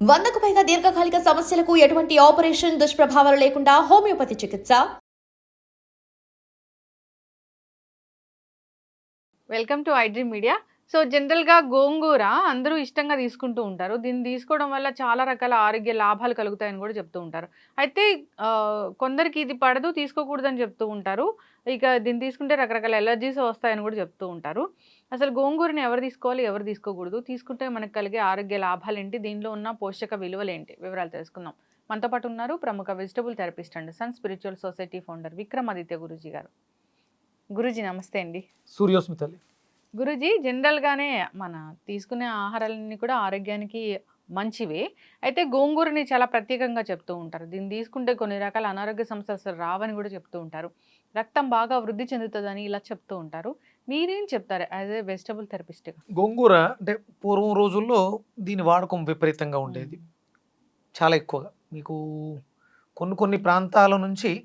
వందకు పైగా దీర్ఘకాలిక సమస్యలకు ఎటువంటి ఆపరేషన్ దుష్ప్రభావాలు లేకుండా హోమియోపతి చికిత్స. Welcome to iDream media so జనరల్గా గోంగూర అందరూ ఇష్టంగా తీసుకుంటూ ఉంటారు. దీన్ని తీసుకోవడం వల్ల చాలా రకాల ఆరోగ్య లాభాలు కలుగుతాయని కూడా చెప్తూ ఉంటారు. అయితే కొందరికి ఇది పడదు తీసుకోకూడదని చెప్తూ ఉంటారు. ఇక దీన్ని తీసుకుంటే రకరకాల ఎలర్జీస్ వస్తాయని కూడా చెప్తూ ఉంటారు. అసలు గోంగూరని ఎవరు తీసుకోవాలి ఎవరు తీసుకోకూడదు? తీసుకుంటే మనకు కలిగే ఆరోగ్య లాభాలు ఏంటి? దీనిలో ఉన్న పోషక విలువలు ఏంటి? వివరాలు తెలుసుకుందాం. మనతో పాటు ఉన్నారు ప్రముఖ vegetable therapist and sun spiritual society founder Vikramaditya Guruji గారు. గురూజీ నమస్తే అండి. సూర్యోస్మితల్లి. గురుజీ జనరల్గానే మన తీసుకునే ఆహారాలన్నీ కూడా ఆరోగ్యానికి మంచివే. అయితే గోంగూరని చాలా ప్రత్యేకంగా చెప్తూ ఉంటారు. దీన్ని తీసుకుంటే కొన్ని రకాల అనారోగ్య సమస్యలు రావని కూడా చెప్తూ ఉంటారు. రక్తం బాగా వృద్ధి చెందుతుందని ఇలా చెప్తూ ఉంటారు. మీరేం చెప్తారు యాజ్ ఏ వెజిటబుల్ థెరపిస్ట్గా? గోంగూర అంటే పూర్వం రోజుల్లో దీని వాడకం విపరీతంగా ఉండేది. చాలా ఎక్కువగా. మీకు కొన్ని కొన్ని ప్రాంతాల నుంచి.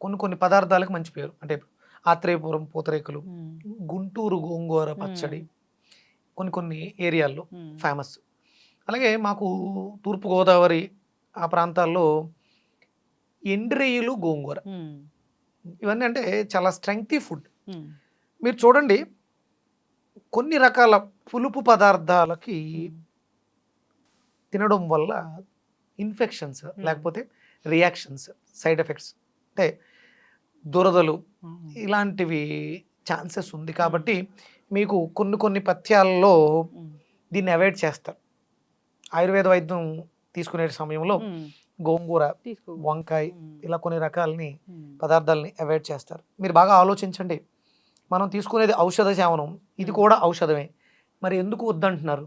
కొన్ని కొన్ని పదార్థాలకు మంచి పేరు. అంటే ఆత్రేయపురం పూతరేకులు గుంటూరు గోంగూర పచ్చడి కొన్ని కొన్ని ఏరియాల్లో ఫేమస్. అలాగే మాకు తూర్పు గోదావరి ఆ ప్రాంతాల్లో ఎండ్రేయులు గోంగూర. ఇవన్నీ అంటే చాలా స్ట్రెంగ్తీ ఫుడ్. మీరు చూడండి కొన్ని రకాల పులుపు పదార్థాలకి తినడం వల్ల ఇన్ఫెక్షన్స్ లేకపోతే రియాక్షన్స్ సైడ్ ఎఫెక్ట్స్ అంటే దురదలు ఇలాంటివి ఛాన్సెస్ ఉంది కాబట్టి మీకు కొన్ని కొన్ని పథ్యాల్లో దీన్ని అవాయిడ్ చేస్తారు. ఆయుర్వేద వైద్యం తీసుకునే సమయంలో గోంగూర వంకాయ ఇలా కొన్ని రకాలని పదార్థాలని అవాయిడ్ చేస్తారు. మీరు బాగా ఆలోచించండి. మనం తీసుకునేది ఔషధ సేవనం. ఇది కూడా ఔషధమే. మరి ఎందుకు వద్దంటున్నారు?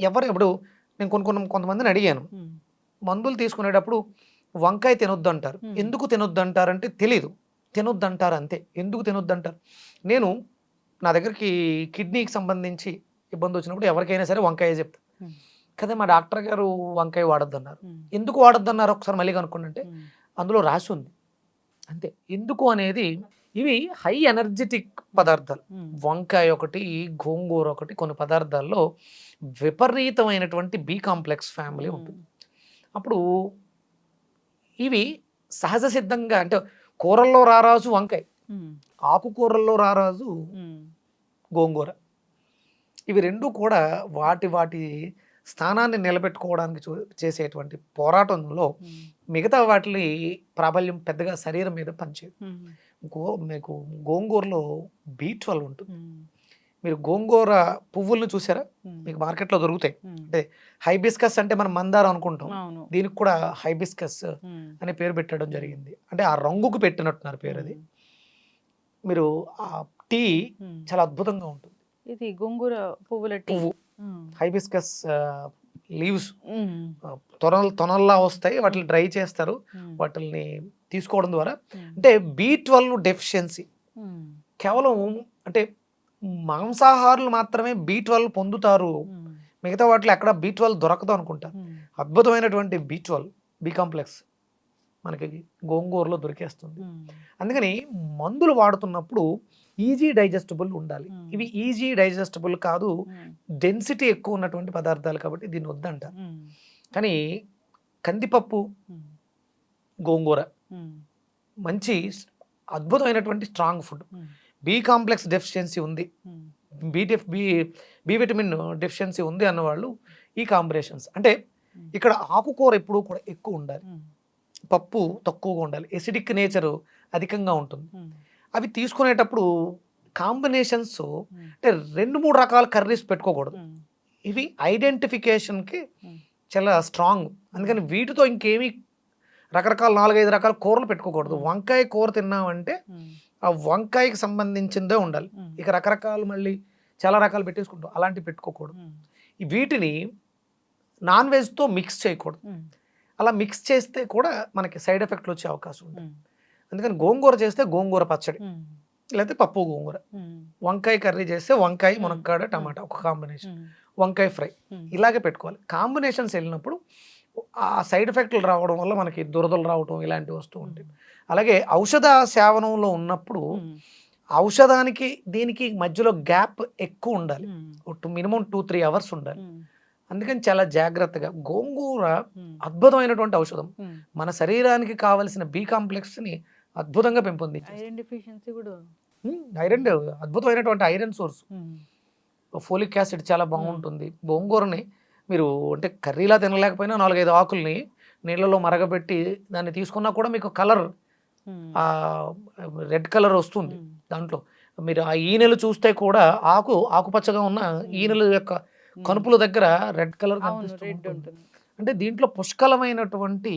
ఎవరు ఇప్పుడు నేను కొన్ని కొన్ని కొంతమందిని అడిగాను. మందులు తీసుకునేటప్పుడు వంకాయ తినొద్దు అంటారు. ఎందుకు తినొద్దు అంటారంటే తెలీదు. తినొద్దు అంటారు అంతే ఎందుకు తినొద్దు అంటారు నేను నా దగ్గరికి కిడ్నీకి సంబంధించి ఇబ్బంది వచ్చినప్పుడు ఎవరికైనా సరే వంకాయ చెప్తాను Hmm. కదా మా డాక్టర్ గారు వంకాయ వాడొద్దు అన్నారు ఎందుకు వాడొద్దు అన్నారు ఒకసారి మళ్ళీ కనుక్కోండి అంటే అందులో రాసి ఉంది. అంతే. ఎందుకు అనేది ఇవి హై ఎనర్జెటిక్ పదార్థాలు. వంకాయ ఒకటి గోంగూర ఒకటి కొన్ని పదార్థాల్లో విపరీతమైనటువంటి బి కాంప్లెక్స్ ఫ్యామిలీ ఉంటుంది. అప్పుడు ఇవి సహజ సిద్ధంగా అంటే కూరల్లో రారాజు వంకాయ. ఆకుకూరల్లో రారాజు గోంగూర. ఇవి రెండు కూడా వాటి వాటి స్థానాన్ని నిలబెట్టుకోవడానికి చూ- చేసేటువంటి పోరాటంలో మిగతా వాటి ప్రాబల్యం పెద్దగా శరీరం మీద పనిచేయదు. గో మీకు గోంగూరలో బీ ట్వెల్వ్ ఉంటుంది. మీరు గోంగూర పువ్వులను చూసారా? మీకు మార్కెట్లో దొరుకుతాయి. హైబిస్కస్ అంటే మనం మందారం అనుకుంటాం. దీనికి కూడా హైబిస్కస్ అనే పేరు పెట్టడం జరిగింది. అంటే ఆ రంగుకు పెట్టినట్టున్నారు పేరు అది. మీరు ఆ టీ చాలా అద్భుతంగా ఉంటుంది. ఇది గోంగూర పువ్వుల పువ్వు. Hibiscus leaves. తొనలు తొనల్లా వస్తాయి. వాటిని డ్రై చేస్తారు. వాటిని తీసుకోవడం ద్వారా. అంటే బీ ట్వెల్వ్ డెఫిషియన్సీ. కేవలం అంటే మాంసాహారులు మాత్రమే బీ ట్వెల్వ్ పొందుతారు. మిగతా వాటిలో ఎక్కడ బీ ట్వెల్వ్ దొరకదు అనుకుంటారు. అద్భుతమైనటువంటి బీ ట్వెల్వ్ బీ కాంప్లెక్స్ మనకి గోంగూరలో దొరికేస్తుంది. అందుకని మందులు వాడుతున్నప్పుడు ఈజీ డైజెస్టబుల్ ఉండాలి. ఇవి ఈజీ డైజెస్టబుల్ కాదు. డెన్సిటీ ఎక్కువ ఉన్నటువంటి పదార్థాలు కాబట్టి దీన్ని వద్దంట. కానీ కందిపప్పు. గోంగూర. మంచి అద్భుతమైనటువంటి strong food. B complex deficiency ఉంది. ఉమ్. B def B B vitamin deficiency ఉంది అన్నవాళ్ళు ఈ కాంబినేషన్స్. అంటే ఇక్కడ ఆకుకూర ఎప్పుడూ కూడా ఎక్కువ ఉండాలి. పప్పు తక్కువగా ఉండాలి. ఎసిడిక్ నేచర్ అధికంగా ఉంటుంది. అవి తీసుకునేటప్పుడు కాంబినేషన్స్ అంటే రెండు మూడు రకాల కర్రీస్ పెట్టుకోకూడదు. ఇవి ఐడెంటిఫికేషన్కి చాలా స్ట్రాంగ్. అందుకని వీటితో ఇంకేమీ రకరకాల నాలుగైదు రకాల కూరలు పెట్టుకోకూడదు. వంకాయ కూర తిన్నామంటే. ఆ వంకాయకి సంబంధించిందే ఉండాలి. ఇక రకరకాలు మళ్ళీ చాలా రకాలు పెట్టేసుకుంటాం అలాంటివి పెట్టుకోకూడదు వీటిని నాన్ వెజ్తో మిక్స్ చేయకూడదు. అలా మిక్స్ చేస్తే కూడా మనకి సైడ్ ఎఫెక్ట్లు వచ్చే అవకాశం ఉంది. అందుకని గోంగూర చేస్తే గోంగూర పచ్చడి. లేకపోతే పప్పు గోంగూర. వంకాయ కర్రీ చేస్తే వంకాయ. మునక్కాడ టమాటా ఒక కాంబినేషన్. వంకాయ ఫ్రై. ఇలాగే పెట్టుకోవాలి కాంబినేషన్స్ వెళ్ళినప్పుడు ఆ సైడ్ ఎఫెక్ట్లు రావడం వల్ల మనకి దురదలు రావడం ఇలాంటివి వస్తూ ఉంటాయి. అలాగే ఔషధ సేవనంలో ఉన్నప్పుడు. ఔషధానికి దీనికి మధ్యలో గ్యాప్ ఎక్కువ ఉండాలి. మినిమం టూ త్రీ అవర్స్ ఉండాలి. అందుకని చాలా జాగ్రత్తగా గోంగూర అద్భుతమైనటువంటి ఔషధం. మన శరీరానికి కావలసిన బి కాంప్లెక్స్ని అద్భుతంగా పెంపొందించింది ఐరన్ డెఫిషియన్సీ కూడా. ఐరన్ అద్భుతమైనటువంటి ఐరన్ సోర్స్. ఫోలిక్ యాసిడ్ చాలా బాగుంటుంది. గోంగూరని మీరు అంటే కర్రీలా తినలేకపోయినా నాలుగైదు ఆకుల్ని నీళ్ళలో మరగబెట్టి దాన్ని తీసుకున్నా కూడా మీకు కలర్ రెడ్ కలర్ వస్తుంది దాంట్లో. మీరు ఆ ఈనెలు చూస్తే కూడా ఆకు ఆకుపచ్చగా ఉన్న ఈనెల యొక్క. కనుపుల దగ్గర రెడ్ కలర్ అంటే దీంట్లో పుష్కలమైనటువంటి.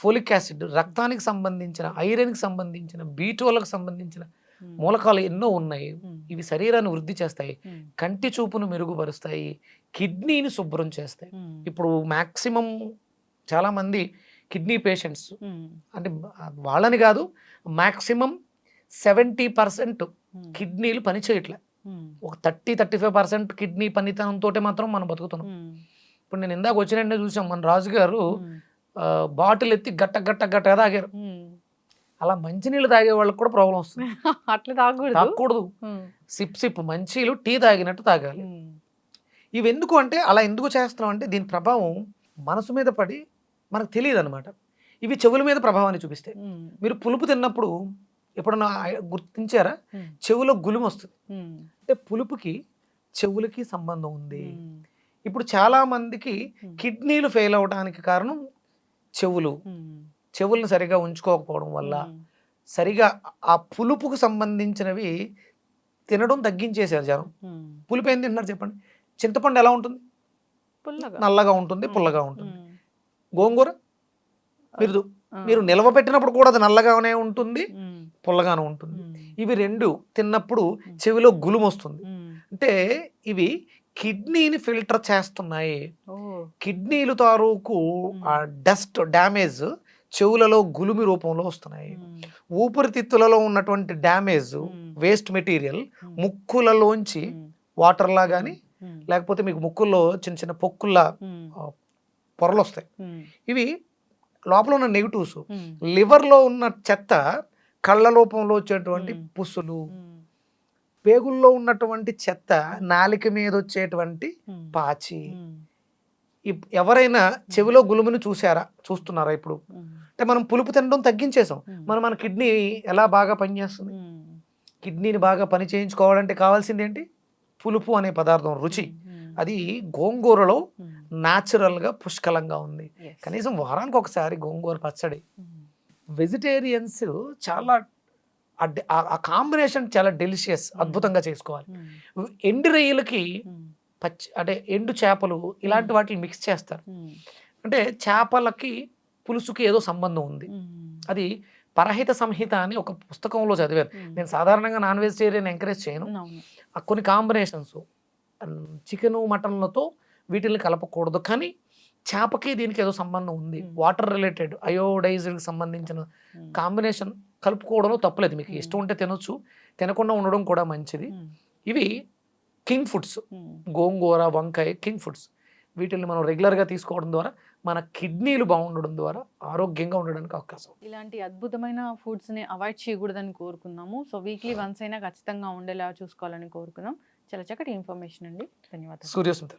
ఫోలిక్ యాసిడ్ రక్తానికి సంబంధించిన ఐరన్కి సంబంధించిన బీటోలకు సంబంధించిన మూలకాలు ఎన్నో ఉన్నాయి. ఇవి శరీరాన్ని వృద్ధి చేస్తాయి. కంటి చూపును మెరుగుపరుస్తాయి. కిడ్నీని శుభ్రం చేస్తాయి. ఇప్పుడు మ్యాక్సిమం చాలామంది కిడ్నీ పేషెంట్స్ అంటే వాళ్ళని కాదు మ్యాక్సిమం సెవెంటీ పర్సెంట్ కిడ్నీలు పని చేయట్లే. ఉమ్, ఒక thirty thirty five percent kidney పనితనంతో మాత్రం మనం బతుకుతున్నాం. ఇప్పుడు నేను ఇందాక వచ్చిన చూసాం మన రాజు గారు బాటిల్ ఎత్తి గట్ట గట్ట గట్ట తాగారు. అలా మంచినీళ్ళు తాగే వాళ్ళకి కూడా ప్రాబ్లం వస్తుంది. అట్లా తాగకూడదు. తాగకూడదు. సిప్ సిప్ మంచిలు టీ తాగినట్టు తాగాలి. ఇవి ఎందుకు అంటే అలా ఎందుకు చేస్తున్నాం అంటే దీని ప్రభావం మనసు మీద పడి మనకు తెలియదు అనమాట ఇవి చెవుల మీద ప్రభావాన్ని చూపిస్తాయి. మీరు పులుపు తిన్నప్పుడు ఎప్పుడన్నా గుర్తించారా? చెవులో గులుము వస్తుంది. అంటే పులుపుకి చెవులకి సంబంధం ఉంది. ఇప్పుడు చాలా మందికి కిడ్నీలు ఫెయిల్ అవడానికి కారణం చెవులు. చెవులను సరిగా ఉంచుకోకపోవడం వల్ల సరిగా ఆ పులుపుకు సంబంధించినవి తినడం తగ్గించేశారు జనం. పులుపు ఏం తింటున్నారు చెప్పండి? చింతపండు ఎలా ఉంటుంది? నల్లగా ఉంటుంది పుల్లగా ఉంటుంది. గోంగూర? మీరు మీరు నిల్వ పెట్టినప్పుడు కూడా అది నల్లగానే ఉంటుంది పుల్లగానే ఉంటుంది. ఇవి రెండు తిన్నప్పుడు చెవిలో గులుము వస్తుంది. అంటే ఇవి కిడ్నీని ఫిల్టర్ చేస్తున్నాయి. కిడ్నీలు తాలూకు ఆ డస్ట్ డ్యామేజ్ చెవులలో గులుమి రూపంలో వస్తున్నాయి. ఊపిరితిత్తులలో ఉన్నటువంటి డ్యామేజ్ వేస్ట్ మెటీరియల్ ముక్కులలోంచి వాటర్లా కానీ లేకపోతే మీకు ముక్కుల్లో చిన్న చిన్న పొక్కుల్లా ఉమ్, పొరలు వస్తాయి ఇవి లోపల ఉన్న నెగిటివ్స్. లివర్లో ఉన్న చెత్త కళ్ళ రూపంలో వచ్చేటువంటి. పుస్సులు పేగుల్లో ఉన్నటువంటి చెత్త నాలిక మీద వచ్చేటువంటి పాచి. ఎవరైనా చెవిలో గులుముని చూసారా? చూస్తున్నారా ఇప్పుడు? అంటే మనం పులుపు తినడం తగ్గించేసాం. మనం మన కిడ్నీ ఎలా బాగా పనిచేస్తుంది? కిడ్నీని బాగా పని చేయించుకోవాలంటే కావాల్సింది ఏంటి పులుపు అనే పదార్థం రుచి అది గోంగూరలో ఉమ్, natural గా పుష్కలంగా ఉంది. కనీసం వారానికి ఒకసారి గోంగూర పచ్చడి. వెజిటేరియన్స్ చాలా ఆ కాంబినేషన్ చాలా డెలిషియస్ అద్భుతంగా చేసుకోవాలి. ఎండు రొయ్యలకి పచ్చి అంటే ఎండు చేపలు ఇలాంటి వాటిని మిక్స్ చేస్తారు. అంటే చేపలకి పులుసుకి ఏదో సంబంధం ఉంది. అది పరహిత సంహిత అని ఒక పుస్తకంలో చదివాను. నేను సాధారణంగా నాన్ వెజిటేరియన్ ఎంకరేజ్ చేయను. కొన్ని కాంబినేషన్స్ చికెను మటన్లతో వీటిని కలపకూడదు. కానీ చేపకి దీనికి ఏదో సంబంధం ఉంది. వాటర్ రిలేటెడ్ అయోడైజ్కి సంబంధించిన కాంబినేషన్ కలుపుకోవడంలో తప్పలేదు మీకు. ఇష్టం ఉంటే తినొచ్చు తినకుండా ఉండడం కూడా మంచిది. ఇవి కింగ్ ఫుడ్స్. గోంగూర వంకాయ కింగ్ ఫుడ్స్. వీటిని మనం రెగ్యులర్గా తీసుకోవడం ద్వారా మన కిడ్నీలు బాగుండడం ద్వారా ఆరోగ్యంగా ఉండడానికి అవకాశం. ఇలాంటి అద్భుతమైన ఫుడ్స్ని అవాయిడ్ చేయకూడదని కోరుకుందాము. సో వీక్లీ వన్స్ అయినా ఖచ్చితంగా ఉండేలా చూసుకోవాలని కోరుకుందాం. చాలా చక్కటి ఇన్ఫర్మేషన్ అండి. ధన్యవాదాలు. సూర్యస్మిత